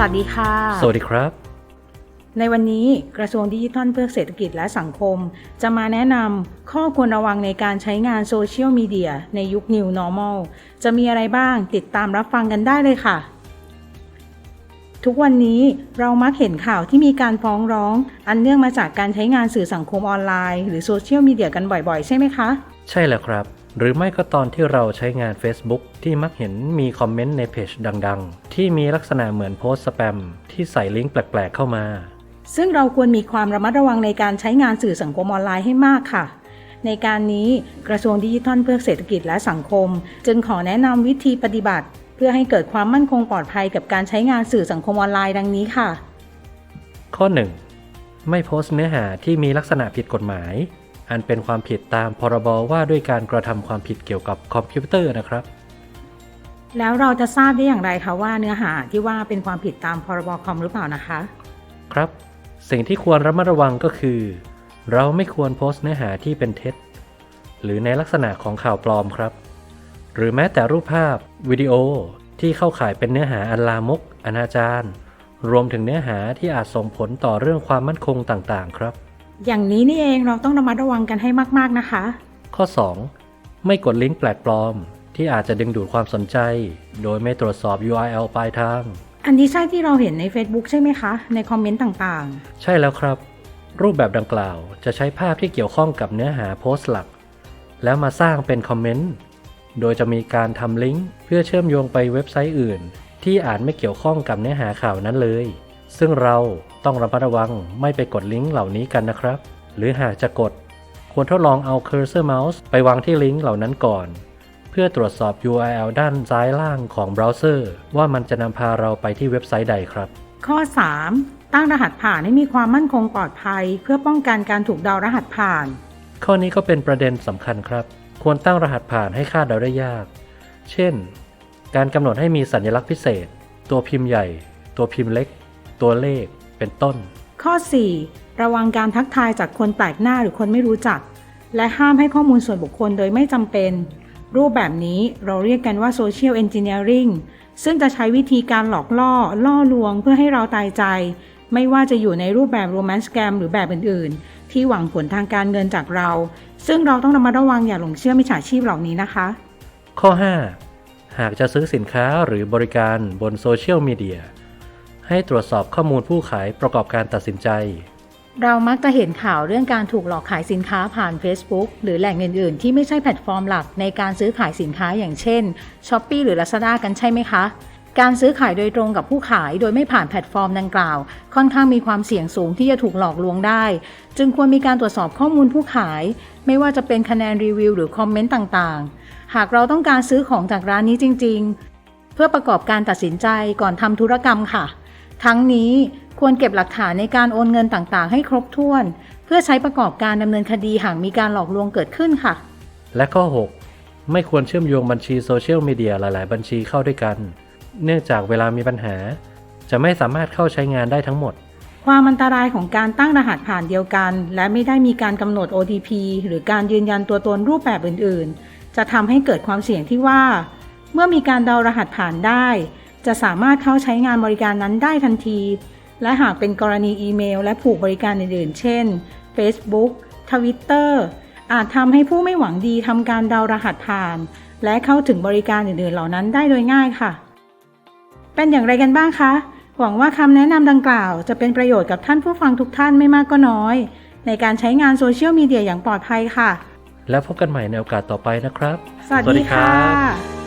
วัสดีค่ะ สวัสดีครับ ในวันนี้กระทรวงดิจิทัลเพื่อเศรษฐกิจและสังคม จะมาแนะนำข้อควรระวังในการใช้งานโซเชียลมีเดียในยุค New Normal จะมีอะไรบ้างติดตามรับฟังกันได้เลยค่ะ ทุกวันนี้เรามักเห็นข่าวที่มีการฟ้องร้อง อันเนื่องมาจากการใช้งานสื่อสังคมออนไลน์ หรือโซเชียลมีเดียกันบ่อยๆ ใช่ไหมคะ ใช่แล้วครับ หรือไม่ก็ตอนที่เราใช้งาน Facebook ที่มักเห็นมีคอมเมนต์ในเพจดังๆ ที่มีลักษณะเหมือนโพสต์สแปมที่ใส่ลิงก์แปลกๆเข้ามา ซึ่งเราควรมีความระมัดระวังในการใช้งานสื่อสังคมออนไลน์ให้มากค่ะ ในการนี้กระทรวงดิจิทัลเพื่อเศรษฐกิจและสังคม จึงขอแนะนำวิธีปฏิบัติ เพื่อให้เกิดความมั่นคงปลอดภัยกับการใช้งานสื่อสังคมออนไลน์ดังนี้ค่ะ ข้อ 1. ไม่โพสต์เนื้อหาที่มีลักษณะผิดกฎหมาย อันเป็นความผิดตามพรบว่าด้วยการกระทำความผิดเกี่ยวกับคอมพิวเตอร์นะครับ แล้วเราจะทราบได้อย่างไรคะว่าเนื้อหาที่ว่าเป็นความผิดตามพรบคอมหรือเปล่านะคะ ครับ สิ่งที่ควรระมัดระวังก็คือ เราไม่ควรโพสต์เนื้อหาที่เป็นเท็จ หรือในลักษณะของข่าวปลอมครับ หรือแม้แต่รูปภาพวิดีโอที่เข้าข่ายเป็นเนื้อหาอันลามกอนาจารรวมถึงเนื้อหาที่อาจส่งผลต่อเรื่องความมั่นคงต่างๆ ครับ อย่างนี้นี่เองเราต้องระมัดระวังกันให้มากๆนะคะ ข้อ 2. ไม่กดลิงก์แปลกปลอม ที่อาจจะดึงดูดความสนใจ โดยไม่ตรวจสอบ URL ปลายทาง อันนี้ใช่ที่เราเห็นใน Facebook ใช่ไหมคะ ในคอมเมนต์ต่างใช่แล้วครับ รูปแบบดังกล่าวจะใช้ภาพที่เกี่ยวข้องกับเนื้อหาโพสต์หลัก แล้วมาสร้างเป็นคอมเมนต์โดยจะมีการทำลิงก์เพื่อเชื่อมโยงไปเว็บไซต์อื่น ที่อาจไม่เกี่ยวข้องกับเนื้อหาข่าวนั้นเลย ซึ่งเราต้องระมัดระวังไม่ไปกดลิงก์เหล่านี้กันนะครับ หรือหากจะกด ควรทดลองเอา Cursor Mouse ไปวางที่ลิงก์เหล่านั้นก่อน เพื่อตรวจสอบ URL ด้านซ้ายล่างของเบราว์เซอร์ ว่ามันจะนำพาเราไปที่เว็บไซต์ใดครับๆข้อ 3. ตั้งรหัสผ่านให้มีความมั่นคงปลอดภัย เพื่อป้องกันการถูกเดารหัสผ่าน ข้อนี้ก็เป็นประเด็นสำคัญครับ ควรตั้งรหัสผ่านให้คาดเดาได้ยาก เช่น การกำหนดให้มีสัญลักษณ์พิเศษ ตัวพิมพ์ใหญ่ ตัวพิมพ์เล็ก ตัวเลขเป็นต้น ข้อ 4. ระวังการทักทายจากคนแปลกหน้าหรือคนไม่รู้จัก และห้ามให้ข้อมูลส่วนบุคคลโดยไม่จำเป็น รูปแบบนี้เราเรียกกันว่า Social Engineering ซึ่งจะใช้วิธีการหลอกล่อ ล่อลวงเพื่อให้เราตายใจ ไม่ว่าจะอยู่ในรูปแบบ Romance Scam หรือแบบอื่น ๆ ที่หวังผลทางการเงินจากเรา ซึ่งเราต้องระมัดระวังอย่าหลงเชื่อมิจฉาชีพเหล่านี้นะคะ ข้อ 5. หากจะซื้อสินค้าหรือบริการบนโซเชียลมีเดีย ให้ตรวจสอบข้อมูลผู้ขายประกอบการตัดสินใจ เรามักจะเห็นข่าวเรื่องการถูกหลอกขายสินค้าผ่าน Facebook หรือแหล่งอื่น ๆ ที่ไม่ใช่แพลตฟอร์มหลักในการซื้อขายสินค้าอย่างเช่น s h อ p e e หรือ Lazada กันใช่ไหมคะ การซื้อขายโดยตรงกับผู้ขายโดยไม่ผ่านแพลตฟอร์มดังกล่าว ค่อนข้างมีความเสี่ยงสูงที่จะถูกหลอกลวงได้ จึงควรมีการตรวจสอบข้อมูลผู้ขาย ไม่ว่าจะเป็นคะแนนรีวิวหรือคอมเมนต์ต่าง ๆ หากเราต้องการซื้อของจากร้านนี้จริง ๆ เพื่อประกอบการตัดสินใจก่อนทำธุรกรรมค่ะ ทั้งนี้ควรเก็บหลักฐานในการโอนเงินต่างๆ ให้ครบถ้วน เพื่อใช้ประกอบการดำเนินคดีหากมีการหลอกลวงเกิดขึ้นค่ะ และข้อ 6. ไม่ควรเชื่อมโยงบัญชีโซเชียลมีเดียหลาย ๆ บัญชีเข้าด้วยกัน เนื่องจากเวลามีปัญหา จะไม่สามารถเข้าใช้งานได้ทั้งหมด ความอันตรายของการตั้งรหัสผ่านเดียวกัน และไม่ได้มีการกำหนด OTP หรือการยืนยันตัวตนรูปแบบอื่น ๆ จะทำให้เกิดความเสี่ยงที่ว่า เมื่อมีการเดารหัสผ่านได้ จะสามารถเข้าใช้งานบริการนั้นได้ทันที และหากเป็นกรณีอีเมล และผูกบริการอื่นๆ เช่น Facebook Twitter อาจทำให้ผู้ไม่หวังดีทำการเดารหัสผ่าน และเข้าถึงบริการอื่นๆ เหล่านั้นได้โดยง่ายค่ะ เป็นอย่างไรกันบ้างคะ หวังว่าคำแนะนำดังกล่าวจะเป็นประโยชน์กับท่านผู้ฟังทุกท่านไม่มากก็น้อย ในการใช้งานโซเชียลมีเดียอย่างปลอดภัยค่ะ แล้วพบกันใหม่ในโอกาสต่อไปนะครับ สวัสดีค่ะ